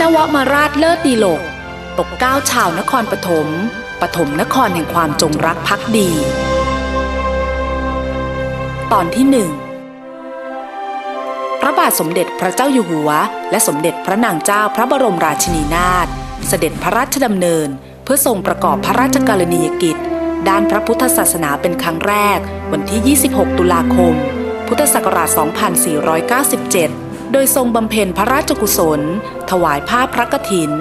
นวมาราชเลิศดีโลก ปกเก้าชาวนครปฐม ปฐมนครแห่งความจงรักภักดี ตอนที่หนึ่งพระบาทสมเด็จพระเจ้าอยู่หัว และสมเด็จพระนางเจ้าพระบรมราชินีนาถเสด็จพระราชดำเนิน เพื่อทรงประกอบพระราชกรณียกิจ ด้านพระพุทธศาสนาเป็นครั้งแรก วันที่ 26 ตุลาคม พุทธศักราช 2497 โดยทรงบำเพ็ญพระราชกุศล ถวายผ้าพระกฐิน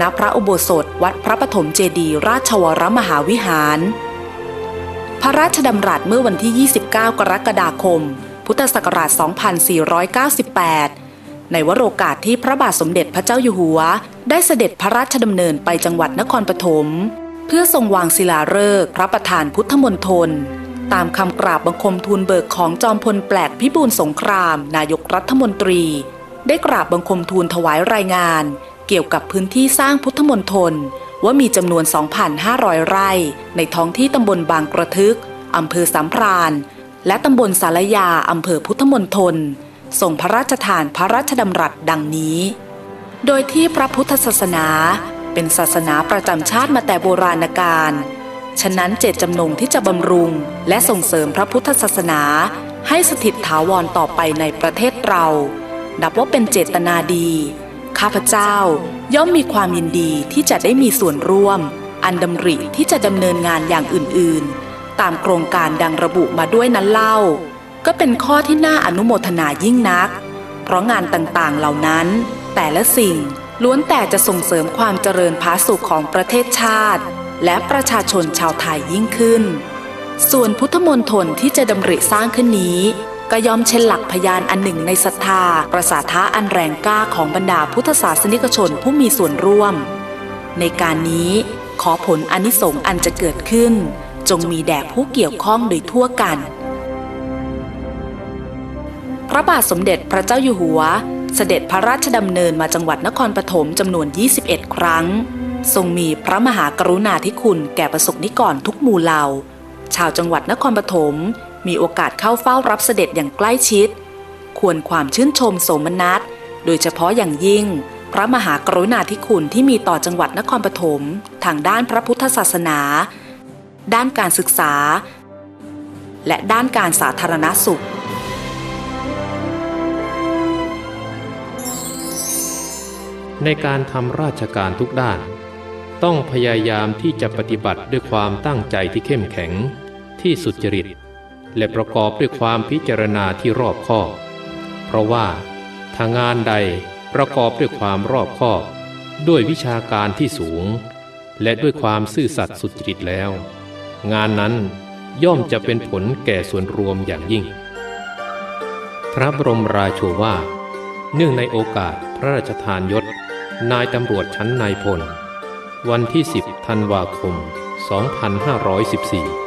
ณ พระอุโบสถวัดพระปฐมเจดีราชวรมหาวิหาร พระราชดำรัสเมื่อวันที่ 29 กรกฎาคม พุทธศักราช 2498 ในวโรกาสที่พระบาทสมเด็จพระเจ้าอยู่หัว ได้เสด็จพระราชดำเนินไปจังหวัดนครปฐม เพื่อทรงวางศิลาฤกษ์พระประธานพุทธมณฑล ตามคำกราบบังคมทูลเบิกของจอมพลแปลกพิบูลสงคราม นายกรัฐมนตรี ได้กราบบังคมทูลถวายรายงาน เกี่ยวกับพื้นที่สร้างพุทธมณฑลว่ามีจำนวน 2,500 ไร่ ในท้องที่ตำบลบางกระทึกอำเภอสามพรานและตำบลสารยาอำเภอพุทธมณฑลส่งพระราชทานพระราชดำรัสดังนี้ โดยที่พระพุทธศาสนา เป็นศาสนาประจำชาติมาแต่โบราณกาล ฉะนั้นเจตจำนงที่จะบำรุง และส่งเสริมพระพุทธศาสนา ให้สถิตถาวรต่อไปในประเทศเรา นับว่าเป็นเจตนาดี ข้าพเจ้าย่อมมีความยินดีที่จะได้มีส่วนร่วม อันดำริที่จะดำเนินงานอย่างอื่นๆ ตามโครงการดังระบุมาด้วยนั้นเล่า ก็เป็นข้อที่น่าอนุโมทนายิ่งนัก เพราะงานต่างๆเหล่านั้น แต่ละสิ่งล้วนแต่จะส่งเสริมความเจริญพาสุขของประเทศชาติ และประชาชนชาวไทยยิ่งขึ้น ส่วนพุทธมณฑลที่จะดำริสร้างขึ้นนี้ ก็ยอมเช่นหลักพยานอันหนึ่งในศรัทธา ประสาทะอันแรงกล้าของบรรดาพุทธศาสนิกชนผู้มีส่วนร่วม ในการนี้ขอผลอนิสงส์อันจะเกิดขึ้น จงมีแด่ผู้เกี่ยวข้องโดยทั่วกัน พระบาทสมเด็จพระเจ้าอยู่หัว เสด็จพระราชดำเนินมาจังหวัดนครปฐมจำนวน 21 ครั้ง ทรงมีพระมหากรุณาธิคุณแก่ประสบนิกรทุกหมู่เหล่า ชาวจังหวัดนครปฐมมีโอกาสเข้าเฝ้ารับเสด็จอย่างใกล้ชิด ควรความชื่นชมโสมนัส โดยเฉพาะอย่างยิ่ง พระมหากรุณาธิคุณที่มีต่อจังหวัดนครปฐมทางด้านพระพุทธศาสนา ด้านการศึกษา และด้านการสาธารณสุขในการทำราชการทุกด้าน ต้องพยายามที่จะปฏิบัติด้วยความตั้งใจที่เข้มแข็ง ที่สุจริต และประกอบด้วยความพิจารณาที่รอบคอบ เพราะว่าถ้างงานใดประกอบด้วยความรอบคอบ ด้วยวิชาการที่สูง และด้วยความซื่อสัตย์สุจริตแล้ว งานนั้นย่อมจะเป็นผลแก่ส่วนรวมอย่างยิ่ง พระบรมราโชวาเนื่องในโอกาสพระราชทานยศ นายตำรวจชั้นนายพล วันที่ 10 ธันวาคม 2514